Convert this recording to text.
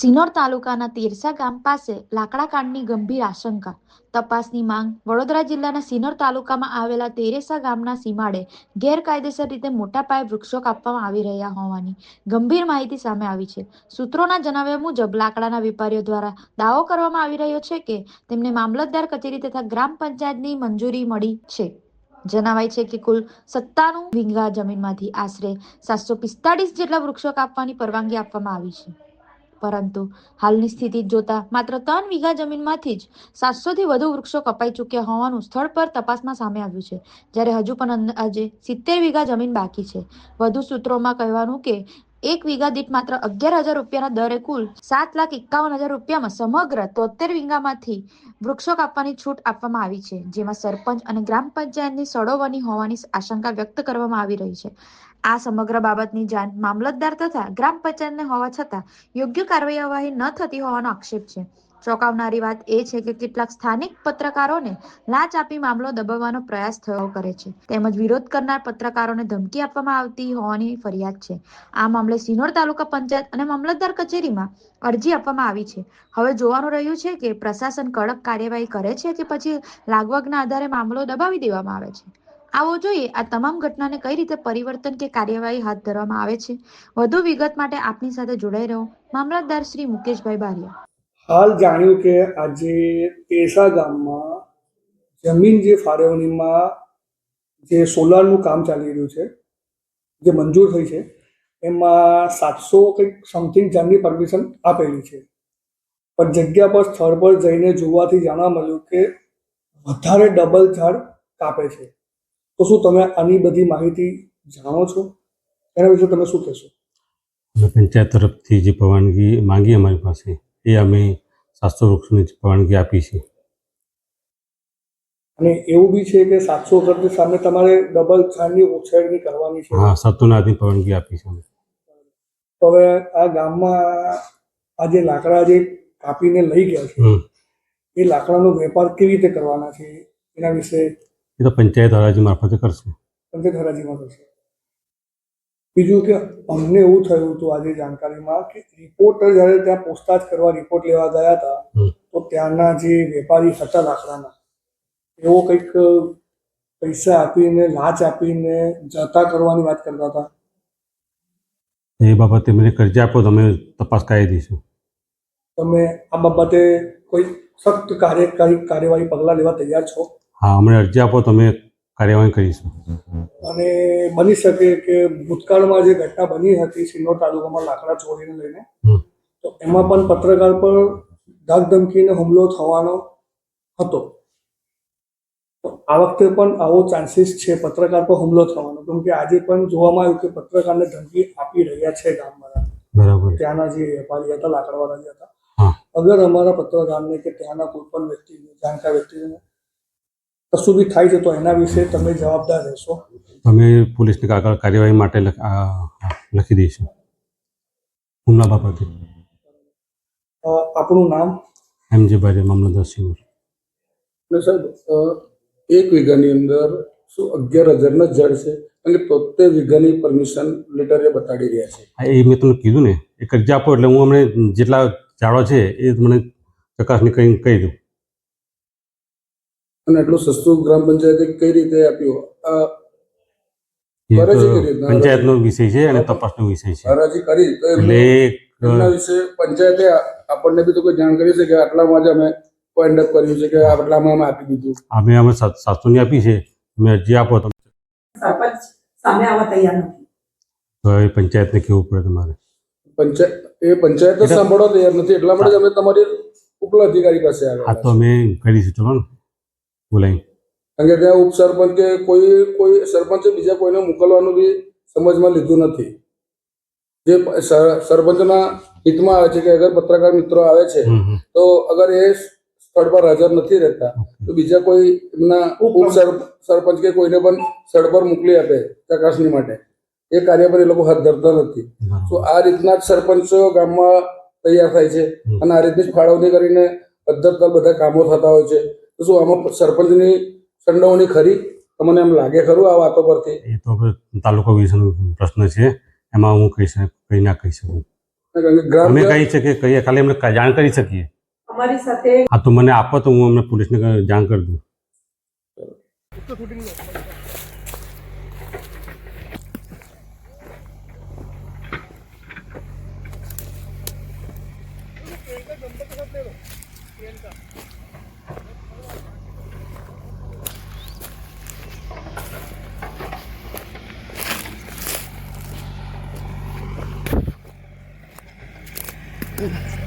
સિનોર તાલુકાના તેરસા ગામ પાસે લાકડા કાંડની ગંભીર આશંકા. તપાસની માંગ વડોદરા જિલ્લાના સિનોર તાલુકામાં આવેલા તેરેસા ગામના સીમાડે ગેરકાયદેસર રીતે મોટા પાયે વૃક્ષો કાપવામાં આવી રહ્યા હોવાની ગંભીર માહિતી સામે આવી છે. સૂત્રોના જણાવ્યા મુજબ, લાકડાના વેપારીઓ દ્વારા દાવો કરવામાં આવી રહ્યો છે કે તેમને મામલતદાર કચેરી તથા ગ્રામ પંચાયતની મંજૂરી મળી છે. જણાવાય છે કે કુલ સત્તાણું વીઘા જમીનમાંથી આશરે સાતસો પિસ્તાળીસ જેટલા વૃક્ષો કાપવાની પરવાનગી આપવામાં આવી છે. પરંતુ હાલની સ્થિતિ જોતા માત્ર ત્રણ વીઘા જમીનમાંથી જ સાતસોથી વધુ વૃક્ષો કપાઈ ચૂક્યા હોવાનું સ્થળ પર તપાસમાં સામે આવ્યું છે. જ્યારે હજુ પણ અંદાજે સિત્તેર વીઘા જમીન બાકી છે. વધુ સૂત્રોમાં કહેવાનું કે એક વીઘા દીઠ માત્ર અગિયાર હજાર રૂપિયાના દરે કુલ સાત લાખ એકાવન હજાર રૂપિયામાં સમગ્ર તોતેર વીંગામાંથી વૃક્ષો કાપવાની છૂટ આપવામાં આવી છે, જેમાં સરપંચ અને ગ્રામ પંચાયતની સડોવણી હોવાની આશંકા વ્યક્ત કરવામાં આવી રહી છે. આ સમગ્ર બાબતની જાણ મામલતદાર તથા ગ્રામ પંચાયતને હોવા છતાં યોગ્ય કાર્યવાહી ન થતી હોવાનો આક્ષેપ છે. ચોંકાવનારી વાત એ છે કે કેટલાક સ્થાનિક પત્રકારોને લાંચ આપી મામલો દબાવવાનો પ્રયાસ થયો કરે છે. તેમજ વિરોધ કરનાર પત્રકારોને ધમકી આપવામાં આવતી હોવાની ફરિયાદ છે. આ મામલે સિનોર તાલુકા પંચાયત અને મામલતદાર કચેરીમાં અરજી આપવામાં આવી છે. હવે જોવાનું રહ્યું છે કે પ્રશાસન કડક કાર્યવાહી કરે છે કે પછી લાગવગના આધારે મામલો દબાવી દેવામાં આવે છે. આવો જોઈએ આ તમામ ઘટનાને કઈ રીતે પરિવર્તન કે કાર્યવાહી હાથ ધરવામાં આવે છે. વધુ વિગત માટે આપની સાથે જોડાઈ રહો મામલતદાર શ્રી મુકેશભાઈ બારિયા. હાલ જાણ્યું કે આજે તેસા ગામમાં જમીન જે ફાળવણીમાં જે સોલારનું કામ ચાલી રહ્યું છે, જે મંજૂર થઈ છે, એમાં સાતસો કંઈક સમથિંગ ઝાડની પરમિશન આપેલી છે. પણ જગ્યા પર સ્થળ પર જઈને જોવાથી જાણવા મળ્યું કે વધારે ડબલ ઝાડ કાપે છે. તો શું તમે આની બધી માહિતી જાણો છો? એના વિશે તમે શું કહેશો? પંચાયત તરફથી જે પરવાનગી માંગી અમારી પાસે એ અમે સાતસો વૃક્ષોની પરવાનગી આપી છે અને એવું બી છે કે સાતસો વૃક્ષની સામે તમારે ડબલ છાણની ઉછેરણી કરવાની છે? હા સત્તોનાથની પરવાનગી આપી છે અમે. તો હવે આ ગામમાં આ જે લાકડા જે કાપીને લઈ ગયા છે એ લાકડાનો વેપાર કેવી રીતે કરવાના છે? એના વિશે એ તો પંચાયત હરાજી મારફતે કરશે. પંચાયત હરાજીમાં થશે બીજું કે અમને એવું થયું હતું આજે જાણકારીમાં કે રિપોર્ટર જ્યારે ત્યાં પૂછતાછ કરવા રિપોર્ટ લેવા ગયા હતા તો ત્યાંના જે વેપારી હતા લાકડાના એવો કંઈક પૈસા આપીને લાંચ આપીને જતા કરવાની વાત કરતા હતા. એ બાબતે મને કરજી આપો તમે તપાસ કરાવી દઈશું. તમે આ બાબતે કોઈ સખ્ત કાર્યકારી કાર્યવાહી પગલાં લેવા તૈયાર છો? હા અમને અરજી આપો તો અમે કાર્યવાહી કરીશું. અને બની શકે કે ભૂતકાળમાં જે ઘટના બની હતી સિન્નોર તાલુકામાં લાકડા ચોરીને લઈને તો એમાં પણ પત્રકાર પર ધાક ધમકીને હુમલો થવાનો હતો. તો આ વખતે પણ આવો ચાન્સીસ છે પત્રકાર પર હુમલો થવાનો. કેમ કે આજે પણ જોવામાં આવ્યું કે પત્રકારને ધમકી આપી રહ્યા છે ગામવાળા. બરાબર. ત્યાંના જે વેપારી હતા લાકડાવાળા જે હતા. અગર અમારા પત્રકારને કે ત્યાંના કોઈ પણ વ્યક્તિને જાણકાર વ્યક્તિને કશું બી થાય છે તો એના વિશે તમે જવાબદાર રહેશો. અમે પોલીસની આગળ કાર્યવાહી માટે લખ- દઈશું. હુમલા બાબતે. આપણું નામ? એમ જે ભાઈ મામલતદાર સિંહ. એટલે સાહેબ એક વીઘાની અંદર શું અગિયાર હજારના જ ઝાડ છે અને તોતેર વીઘાની પરમિશન લેટર એ બતાડી રહ્યા છે? હા એ મેં તમને કીધું ને. એ કરજા આપો એટલે હું અમને જેટલા ઝાડો છે એ મને ચકાસણી કરીને કહી દઉં. અને એટલું સસ્તું ગ્રામ પંચાયતે કઈ રીતે આપ્યું? આ? પંચાયતનો વિષય છે અને તપાસનો વિષય છે. હરાજી કરી. તો એટલે એમને વિશે પંચાયતે આપણને બી તો કોઈ જાણ કરી છે કે આટલામાં જ અમે પોઈન્ટ અપ કર્યું છે કે આટલામાં અમે આપી દીધું. અમે અમે સાત- સાતસોની આપી છે. અમે અરજી આપો તમે સરપંચ સામે આવવા તૈયાર નથી. તો એ પંચાયતને કેવું પડે તમારે? પંચાયત એ પંચાયત સાંભળવા તૈયાર નથી. એટલા માટે અમે તમારી ઉપલા અધિકારી પાસે આ તો આવ્યા અમે કરીશું. ચલો ને. બોલાવી કારણ કે ત્યાં ઉપસરપંચ કે કોઈ કોઈ સરપંચ બીજા કોઈને મોકલવાનું બી સમજમાં લીધું નથી. જે સરપંચના હિતમાં આવે છે કે અગર પત્રકાર મિત્રો આવે છે. તો અગર એ સ્થળ પર હાજર નથી રહેતા તો બીજા કોઈ એમના સરપંચ કે કોઈને પણ સ્થળ પર મોકલી આપે ચકાસણી માટે. એ કાર્ય પર એ લોકો હાથ ધરતા નથી. તો આ રીતના જ સરપંચો ગામમાં તૈયાર થાય છે અને આ રીતની જ ફાળવણી કરીને પદ્ધતર બધા કામો થતા હોય છે. તો શું આમાં સરપંચની સંડોવણી ખરી? તમને એમ લાગે ખરું આ વાતો પરથી? એ તો તાલુકા કમિશનનો પ્રશ્ન છે. એમાં હું કહી કહી ના કહી શકું. અમે કહી શકીએ કહીએ ખાલી અમને જાણ કરી શકીએ. અમારી સાથે હા તો મને આપો તો હું અમને પોલીસને જાણ કરી દઉં. Thank. Mm-hmm.